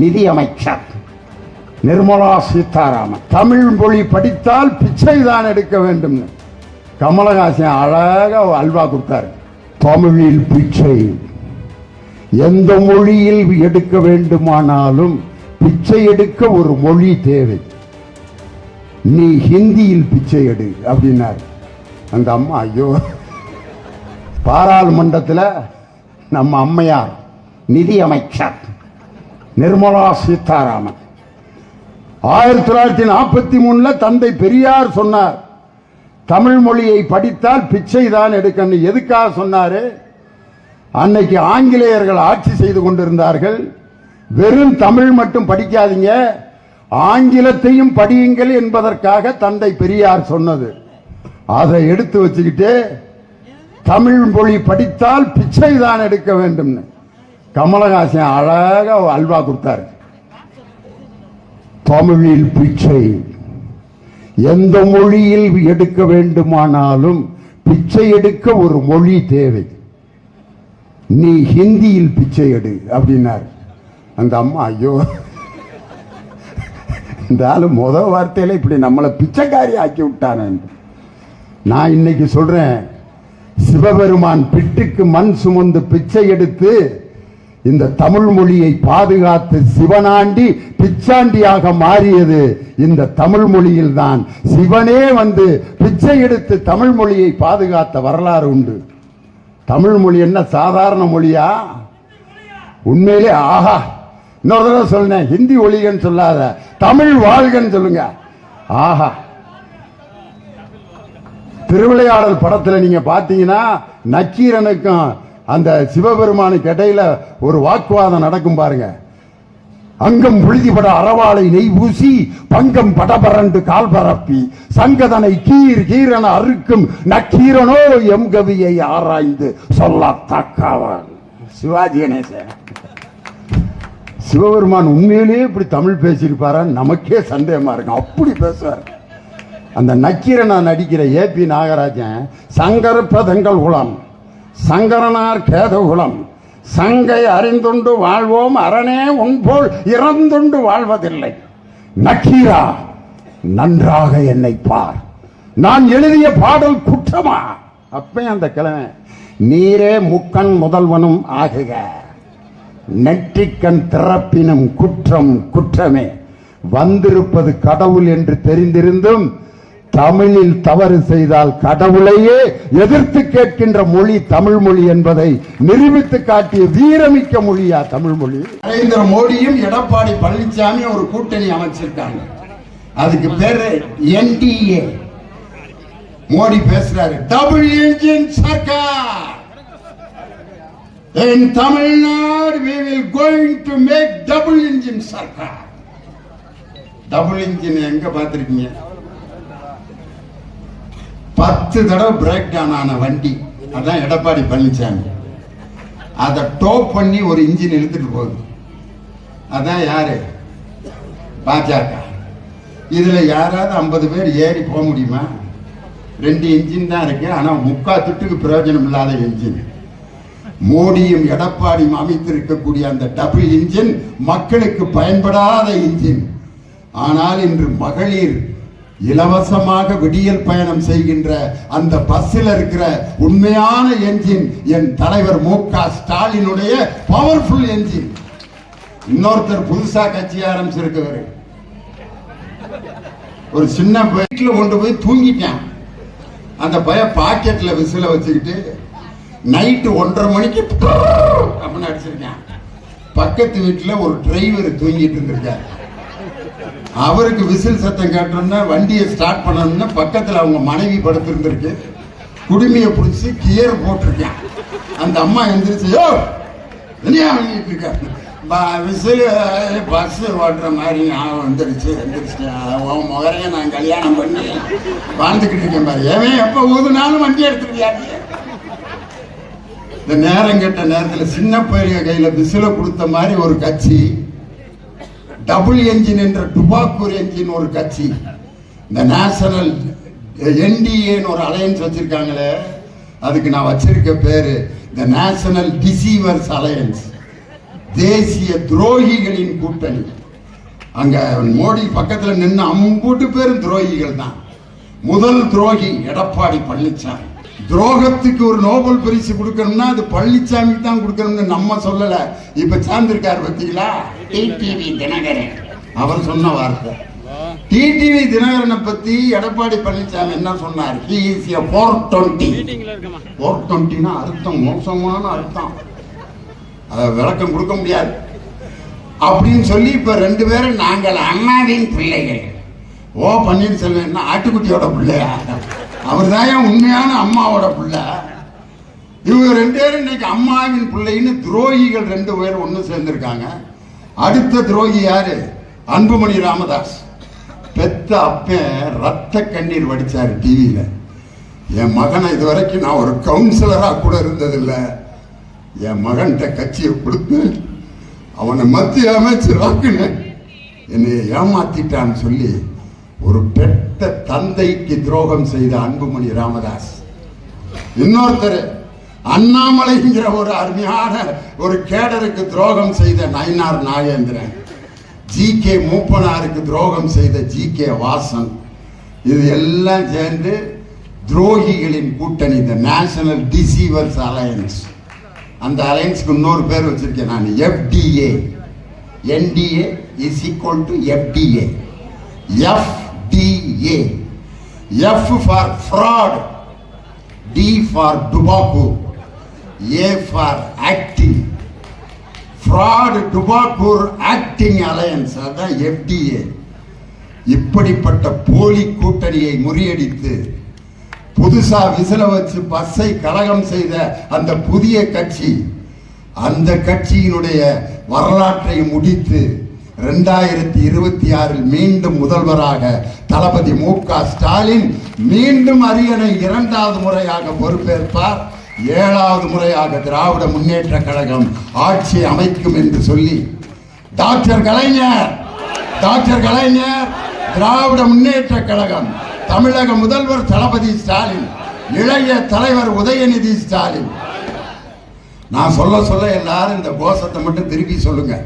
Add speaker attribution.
Speaker 1: நிதி அமைச்சர் நிர்மலா சீதாராமன். தமிழ் மொழி படித்தால் பிச்சை தான் எடுக்க வேண்டும். கமலஹாசன் அழகா அல்வா கொடுத்தாரு. தமிழில் பிச்சை. எந்த மொழியில் எடுக்க வேண்டுமானாலும் பிச்சை எடுக்க ஒரு மொழி தேவை. நீ ஹிந்தியில் பிச்சை எடு அப்படின்னார். அந்த அம்மா ஐயோ. பாராளுமன்றத்தில் நம்ம அம்மையார் நிதி அமைச்சர் நிர்மலா சீதாராமன். ஆயிரத்தி தொள்ளாயிரத்தி நாற்பத்தி மூணுல தந்தை பெரியார் சொன்னார் தமிழ் மொழியை படித்தால் பிச்சை தான் எடுக்கணும் எதுக்காக சொன்னாரு? அன்னைக்கு ஆங்கிலேயர்கள் ஆட்சி செய்து கொண்டிருந்தார்கள். வெறும் தமிழ் மட்டும் படிக்காதீங்க ஆங்கிலத்தையும் படியுங்கள் என்பதற்காக தந்தை பெரியார் சொன்னது. அதை எடுத்து வச்சுக்கிட்டு தமிழ் மொழி படித்தால் பிச்சை தான் எடுக்க வேண்டும்னு. கமலஹாசன் அழகா அல்வா கொடுத்தாரு. தமிழில் பிச்சை. எந்த மொழியில் எடுக்க வேண்டுமானாலும் பிச்சை எடுக்க ஒரு மொழி தேவை. நீ ஹிந்தியில் பிச்சை எடு அப்படின்னார். அந்த அம்மா ஐயோ. இந்த ஆளு முத வார்த்தையில இப்படி நம்மளை பிச்சைக்காரி ஆக்கி விட்டான நான் இன்னைக்கு சொல்றேன் சிவபெருமான் பிட்டுக்கு மண் சுமந்து பிச்சை எடுத்து இந்த தமிழ் மொழியை பாதுகாத்து சிவனாண்டி பிச்சாண்டியாக மாறியது. இந்த தமிழ் மொழியில் தான் சிவனே வந்து பிச்சை எடுத்து தமிழ் மொழியை பாதுகாத்த வரலாறு உண்டு. தமிழ் மொழி என்ன சாதாரண மொழியா? உண்மையிலே ஆஹா. இன்னொரு தடவை சொன்னேன் ஹிந்தி ஒழிகன்னு சொல்லாத தமிழ் வாழ்கன்னு சொல்லுங்க. ஆஹா. திருவிளையாடல் படத்தில் நீங்க பாத்தீங்கன்னா நக்கீரனுக்கும் அந்த சிவபெருமானுக்கு இடையில ஒரு வாக்குவாதம் நடக்கும் பாருங்க. அங்கம் புழுதிபட அறவாளை நெய் பூசி பங்கம் படபரண்டு கால் பரப்பி சங்கதனை கீர் கீரன அறுக்கும் நக்கீரனோ எம் கவியை ஆராய்ந்து சொல்ல தக்காவான் சிவாஜி கணேசன். சிவபெருமான் உண்மையிலேயே இப்படி தமிழ் பேசியிருப்பாரா? நமக்கே சந்தேகமா இருக்கும். அப்படி பேசுவார். அந்த நக்கீரனா நடிக்கிற ஏ பி நாகராஜன் சங்கர பதங்கள் குலம் சங்கரனார் கேதகுலம். சங்கை அறிந்துண்டு வாழ்வோம் அரணே உன்போல் இறந்துண்டு வாழ்வதில்லை. நக்கீரா நன்றாக என்னை பார். நான் எழுதிய பாடல் குற்றமா? அப்பே அந்த கிழமை நீரே முக்கண் முதல்வனும் ஆகுக. நெற்றிக்கண் திறப்பினும் குற்றம் குற்றமே. வந்திருப்பது கடவுள் என்று தெரிந்திருந்தும் தமிழில் தவறு செய்தால் கடவுளையே எதிர்த்து கேட்கின்ற மொழி தமிழ் மொழி என்பதை நிரூபித்து காட்டிய வீரமிக்க மொழியா தமிழ் மொழி? நரேந்திர மோடியும் எடப்பாடி பழனிசாமி ஒரு கூட்டணி அமைச்சிருக்காங்க. அதுக்கு பேரு என்டிஏ. மோடி பேசுறாரு டபுள் இன்ஜின் சர்க்கார். In Tamil Nadu, we will going to make double engine சர்க்கார். டபுள் இன்ஜின் எங்க பார்த்திருக்கீங்க? பத்து தடவை பிரேக் டவுன் ஆன வண்டி. அதான் எடப்பாடி பழனிசாமி அதை டோப் பண்ணி ஒரு இன்ஜின் இழுத்துட்டு போகுது. அதான் யாரு? பாஜக. இதுல யாராவது ஐம்பது பேர் ஏறி போக முடியுமா? ரெண்டு இன்ஜின் தான் இருக்கு. ஆனா முக்கா துட்டுக்கு பிரயோஜனம் இல்லாத இன்ஜின் மோடியும் எடப்பாடியும் அமைத்திருக்கக்கூடிய அந்த டபுள் இன்ஜின் மக்களுக்கு பயன்படாத இன்ஜின் ஆனால் இன்று மகளிர் இலவசமாக விடியல் பயணம் செய்கின்ற அந்த பஸ்ஸில் இருக்கிற உண்மையான என்ஜின் என் தலைவர் மு க ஸ்டாலினுடைய பவர்ஃபுல் என்ஜின் இன்னொருத்தர் புதுசா கட்சி ஆரம்பிச்சிருக்கவர். ஒரு சின்ன வீட்டில் கொண்டு போய் தூங்கிட்டேன். அந்த பய பாக்கெட்ல விசில வச்சுக்கிட்டு நைட்டு ஒன்றரை மணிக்கு அப்படின்னு அடிச்சிருக்கேன். பக்கத்து வீட்டில் ஒரு டிரைவர் தூங்கிட்டு இருந்திருக்காரு. அவருக்கு விசில் சத்தம் கேட்டோம்னா வண்டியை ஸ்டார்ட் பண்ணணும்னா பக்கத்தில் அவங்க மனைவி படுத்திருந்திருக்கு. குடுமையை பிடிச்சி கியர் போட்டிருக்கேன். அந்த அம்மா எந்திரிச்சு யோ என்னையா வாங்கிட்டு இருக்க? விசில் பஸ் ஓட்டுற மாதிரி நான் வந்துருச்சு எந்திரிச்சிட்டேன் உன் நான் கல்யாணம் பண்ணி வாழ்ந்துக்கிட்டு இருக்கேன் பாரு. ஏன் எப்போ ஊதுனாலும் வண்டி எடுத்துருக்கியாட்டி இந்த நேரம் கெட்ட நேரத்தில் சின்ன பையக கையில் விசில கொடுத்த மாதிரி ஒரு கட்சி டபுள் என்ஜின் என்ற டுபாக்கூர் என்ஜின் ஒரு கட்சி. இந்த நேஷனல் என்டிஏன்னு ஒரு அலையன்ஸ் வச்சிருக்காங்களே அதுக்கு நான் வச்சிருக்க பேரு இந்த நேஷனல் டிசீவர்ஸ் அலையன்ஸ் தேசிய துரோகிகளின் கூட்டணி. அங்க மோடி பக்கத்துல நின்று அம்பூட்டு பேரும் துரோகிகள் தான். முதல் துரோகி எடப்பாடி பழனிசாமி துரோகத்துக்கு ஒரு நோபல் பரிசு கொடுக்கணும்னா அது பழனிசாமி தான் கொடுக்கணும்னு நம்ம சொல்லல. இப்ப சார்ந்திருக்காரு பார்த்தீங்களா? டிடிவி தினகரன். அவர் சொன்ன வார்த்தை. டிடிவி தினகரனை பத்தி எடப்பாடி பழனிசாமி என்ன சொன்னார்? He is a four twenty four டுவெண்ட்டினா அர்த்தம் மோசமான அர்த்தம். அதை விளக்கம் கொடுக்க முடியாது. அப்படின்னு சொல்லி இப்ப ரெண்டு பேரும் நாங்கள் அண்ணாவின் பிள்ளைகள். ஓ பன்னீர்செல்வம் என்ன ஆட்டுக்குட்டியோட பிள்ளையா? அவர் தான் உண்மையான அம்மாவோட பிள்ளை. இவங்க ரெண்டு பேரும் இன்னைக்கு அம்மாவின் பிள்ளைன்னு துரோகிகள் ரெண்டு பேரும் ஒன்று சேர்ந்திருக்காங்க. அடுத்த துரோகி யாரு? அன்புமணி ராமதாஸ். பெத்த அப்பன் ரத்த கண்ணீர் வடிச்சாரு டிவியில என் மகனை இது வரைக்கும் நான் ஒரு கவுன்சிலரா கூட இருந்ததில்லை. என் மகன்கிட்ட கட்சியை கொடுத்து அவனை மத்திய அமைச்சராக்குனேன். என்னை ஏமாத்திட்டான்னு சொல்லி ஒரு பெத்த தந்தைக்கு துரோகம் செய்த அன்புமணி ராமதாஸ். இன்னொருத்தர் அண்ணாமலைங்கிற ஒரு அருமையான ஒரு கேடருக்கு துரோகம் செய்த நயினார் நாகேந்திரன். ஜி கே மூப்பனாருக்கு துரோகம் செய்த ஜி கே வாசன். இது எல்லாம் சேர்ந்து துரோகிகளின் கூட்டணி இந்த நேஷனல் டிசீவர்ஸ் அலையன்ஸ் அந்த அலையன்ஸ்க்கு இன்னொரு பேர் வச்சிருக்கேன் நான் FDA NDA is equal to FDA A. F for fraud D for டுபாக்கு A for acting fraud டுபாக்கூர் ஆக்டிங் அலையன்ஸ் அதான் எஃப்டிஏ இப்படிப்பட்ட போலி கூட்டணியை முறியடித்து புதுசாக விசில வச்சு பஸ்ஸை கலகம் செய்த அந்த புதிய கட்சி அந்த கட்சியினுடைய வரலாற்றை முடித்து ரெண்டாயிரத்தி இருபத்தி ஆறில் மீண்டும் முதல்வராக தளபதி மு க ஸ்டாலின் மீண்டும் அரியணை இரண்டாவது முறையாக பொறுப்பேற்பார். ஏழாவது முறையாக திராவிட முன்னேற்ற கழகம் ஆட்சி அமைக்கும் என்று சொல்லி. டாக்டர் கலைஞர் டாக்டர் கலைஞர் திராவிட முன்னேற்ற கழகம் தமிழக முதல்வர் தளபதி ஸ்டாலின் இளைய தலைவர் உதயநிதி ஸ்டாலின். நான் சொல்ல சொல்ல எல்லாரும் இந்த கோஷத்தை மட்டும் திருப்பி சொல்லுங்கள்